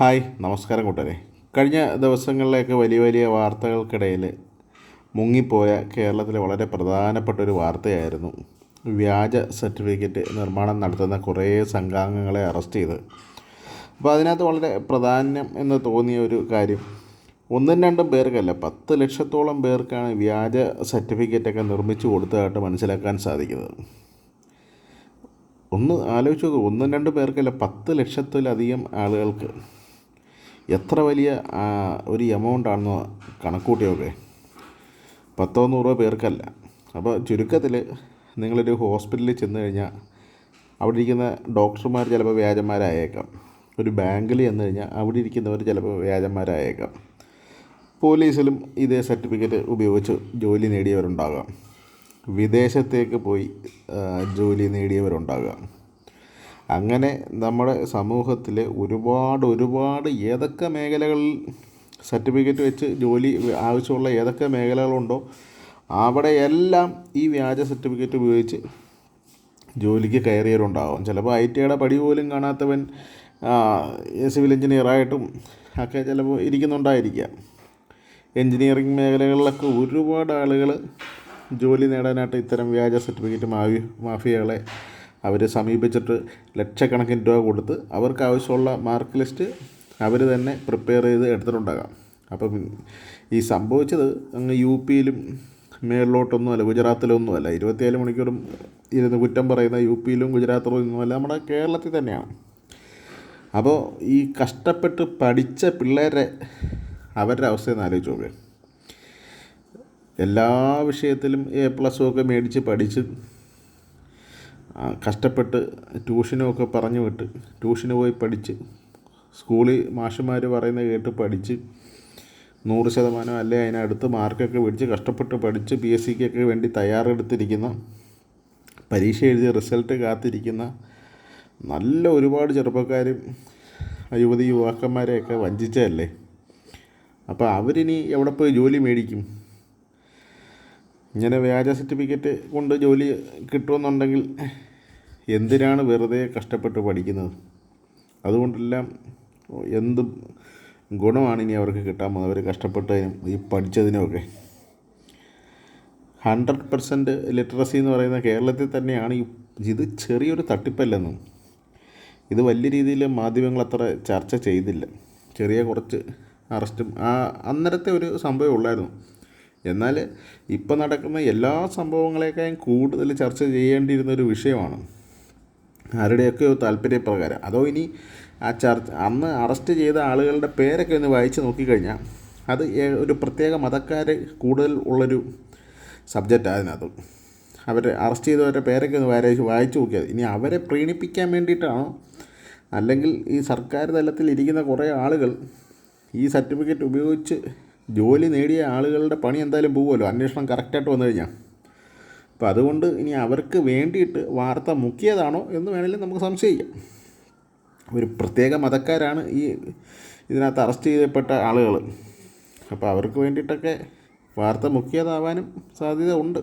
Hi നമസ്കാരം കൂട്ടരെ. കഴിഞ്ഞ ദിവസങ്ങളിലേക്ക് വലിയ വലിയ വാർത്തകൾക്കിടയിൽ മുങ്ങിപ്പോയ കേരളത്തിലെ വളരെ പ്രധാനപ്പെട്ട ഒരു വാർത്തയായിരുന്നു. വ്യാജ സർട്ടിഫിക്കറ്റ് നിർമ്മാണം നടത്തുന്ന കുറേ സംഘാംഗങ്ങളെ അറസ്റ്റ് ചെയ്ത്. അപ്പോൾ അതിനകത്ത് വളരെ പ്രാധാന്യം എന്ന് തോന്നിയ ഒരു കാര്യം ഒന്നും രണ്ടും പേർക്കല്ല പത്ത് ലക്ഷത്തോളം പേർക്കാണ് വ്യാജ സർട്ടിഫിക്കറ്റൊക്കെ നിർമ്മിച്ചു കൊടുത്തതായിട്ട് മനസ്സിലാക്കാൻ സാധിക്കുന്നത്. ഒന്ന് ആലോചിച്ച് നോക്കൂ ഒന്നും രണ്ടും പേർക്കല്ല പത്ത് ലക്ഷത്തിലധികം ആളുകൾക്ക് എത്ര വലിയ ഒരു എമൗണ്ട് ആണെന്ന് കണക്കൂട്ടിയൊക്കെ? പത്തോ നൂറോ പേർക്കല്ല. അപ്പോൾ ചുരുക്കത്തിൽ നിങ്ങളൊരു ഹോസ്പിറ്റലിൽ ചെന്ന് കഴിഞ്ഞാൽ അവിടെ ഇരിക്കുന്ന ഡോക്ടർമാർ ചിലപ്പോൾ വ്യാജന്മാരായേക്കാം. ഒരു ബാങ്കിൽ ചെന്ന് കഴിഞ്ഞാൽ അവിടെ ഇരിക്കുന്നവർ ചിലപ്പോൾ വ്യാജന്മാരായേക്കാം. പോലീസിലും ഇതേ സർട്ടിഫിക്കറ്റ് ഉപയോഗിച്ച് ജോലി നേടിയവരുണ്ടാകാം. വിദേശത്തേക്ക് പോയി ജോലി നേടിയവരുണ്ടാകാം. അങ്ങനെ നമ്മുടെ സമൂഹത്തിൽ ഒരുപാട് ഒരുപാട് ഏതൊക്കെ മേഖലകളിൽ സർട്ടിഫിക്കറ്റ് വെച്ച് ജോലി ആവശ്യമുള്ള ഏതൊക്കെ മേഖലകളുണ്ടോ അവിടെയെല്ലാം ഈ വ്യാജ സർട്ടിഫിക്കറ്റ് ഉപയോഗിച്ച് ജോലിക്ക് കയറിയവരുണ്ടാകും ചിലപ്പോൾ ഐ ടിയുടെ പടി പോലും കാണാത്തവൻ സിവിൽ എഞ്ചിനീയറായിട്ടും ഒക്കെ ചിലപ്പോൾ ഇരിക്കുന്നുണ്ടായിരിക്കാം. എഞ്ചിനീയറിംഗ് മേഖലകളിലൊക്കെ ഒരുപാട് ആളുകൾ ജോലി നേടാനായിട്ട് ഇത്തരം വ്യാജ സർട്ടിഫിക്കറ്റ് മാഫിയകളെ അവർ സമീപിച്ചിട്ട് ലക്ഷക്കണക്കിന് രൂപ കൊടുത്ത് അവർക്ക് ആവശ്യമുള്ള മാർക്ക് ലിസ്റ്റ് അവർ തന്നെ പ്രിപ്പയർ ചെയ്ത് എടുത്തിട്ടുണ്ടാകാം. അപ്പം ഈ സംഭവിച്ചത് അങ്ങ് യു പിയിലും മേളിലോട്ടൊന്നും അല്ല ഗുജറാത്തിലൊന്നും അല്ല ഇരുപത്തിയേഴ് മണിക്കൂറും ഇരുന്ന് കുറ്റം പറയുന്ന യു പിയിലും ഗുജറാത്തിലും ഒന്നുമല്ല നമ്മുടെ കേരളത്തിൽ തന്നെയാണ്. അപ്പോൾ ഈ കഷ്ടപ്പെട്ട് പഠിച്ച പിള്ളേരെ അവരുടെ അവസ്ഥ എന്ന് ആലോചിച്ച് നോക്കുക എല്ലാ വിഷയത്തിലും എ പ്ലസും ഒക്കെ മേടിച്ച് പഠിച്ച് കഷ്ടപ്പെട്ട് ട്യൂഷനുമൊക്കെ പറഞ്ഞു വിട്ട് ട്യൂഷന് പോയി പഠിച്ച്. സ്കൂളിൽ മാഷുമാർ പറയുന്നത് കേട്ട് പഠിച്ച് നൂറ് ശതമാനം അല്ലെ അതിനടുത്ത് മാർക്കൊക്കെ പിടിച്ച് കഷ്ടപ്പെട്ട് പഠിച്ച് പി എസ് സിക്കൊക്കെ വേണ്ടി തയ്യാറെടുത്തിരിക്കുന്ന പരീക്ഷ എഴുതി റിസൾട്ട് കാത്തിരിക്കുന്ന നല്ല ഒരുപാട് ചെറുപ്പക്കാരും യുവതി യുവാക്കന്മാരെയൊക്കെ വഞ്ചിച്ചതല്ലേ? അപ്പോൾ അവരിനി എവിടെ പോയി ജോലി മേടിക്കും? ഇങ്ങനെ വ്യാജ സർട്ടിഫിക്കറ്റ് കൊണ്ട് ജോലി കിട്ടുമെന്നുണ്ടെങ്കിൽ എന്തിനാണ് വെറുതെ കഷ്ടപ്പെട്ട് പഠിക്കുന്നത്? അതുകൊണ്ടെല്ലാം എന്ത് ഗുണമാണ് ഇനി അവർക്ക് കിട്ടാൻ പോകുന്നത്. അവർ കഷ്ടപ്പെട്ടതിനും ഈ പഠിച്ചതിനുമൊക്കെ. ഹൺഡ്രഡ് പെർസെന്റ് ലിറ്ററസി എന്ന് പറയുന്ന കേരളത്തിൽ തന്നെയാണ് ഈ ഇത് ചെറിയൊരു തട്ടിപ്പല്ലെന്നും. ഇത് വലിയ രീതിയിൽ മാധ്യമങ്ങൾ അത്ര ചർച്ച ചെയ്തില്ല. ചെറിയ കുറച്ച് അറസ്റ്റും ആ അന്നേരത്തെ ഒരു സംഭവം ഉള്ളായിരുന്നു. എന്നാൽ ഇപ്പം നടക്കുന്ന എല്ലാ സംഭവങ്ങളെക്കാളും കൂടുതൽ ചർച്ച ചെയ്യേണ്ടിയിരുന്ന ഒരു വിഷയമാണ്. ആരുടെയൊക്കെ താല്പര്യപ്രകാരം. അതോ ഇനി ആ ചർച്ച അന്ന് അറസ്റ്റ് ചെയ്ത ആളുകളുടെ പേരൊക്കെ ഒന്ന് വായിച്ച് നോക്കിക്കഴിഞ്ഞാൽ അത് ഒരു പ്രത്യേക മതക്കാർ കൂടുതൽ ഉള്ളൊരു സബ്ജക്റ്റ് അതിനകത്ത്. അവർ അറസ്റ്റ് ചെയ്തവരുടെ പേരൊക്കെ ഒന്ന് വായിച്ച് വായിച്ച് നോക്കിയത് ഇനി അവരെ പ്രീണിപ്പിക്കാൻ വേണ്ടിയിട്ടാണോ? അല്ലെങ്കിൽ ഈ സർക്കാർ തലത്തിൽ ഇരിക്കുന്ന കുറേ ആളുകൾ ഈ സർട്ടിഫിക്കറ്റ് ഉപയോഗിച്ച് ജോലി നേടിയ ആളുകളുടെ പണി എന്തായാലും പോകുമല്ലോ അന്വേഷണം കറക്റ്റായിട്ട് വന്നു കഴിഞ്ഞാൽ അപ്പോൾ അതുകൊണ്ട് ഇനി അവർക്ക് വേണ്ടിയിട്ട് വാർത്ത മുക്കിയതാണോ എന്ന് വേണമെങ്കിലും നമുക്ക് സംശയിക്കാം. ഒരു പ്രത്യേക മതക്കാരാണ് ഈ ഇതിനകത്ത് അറസ്റ്റ് ചെയ്യപ്പെട്ട ആളുകൾ അപ്പോൾ അവർക്ക് വേണ്ടിയിട്ടൊക്കെ വാർത്ത മുക്കിയതാവാനും സാധ്യത ഉണ്ട്.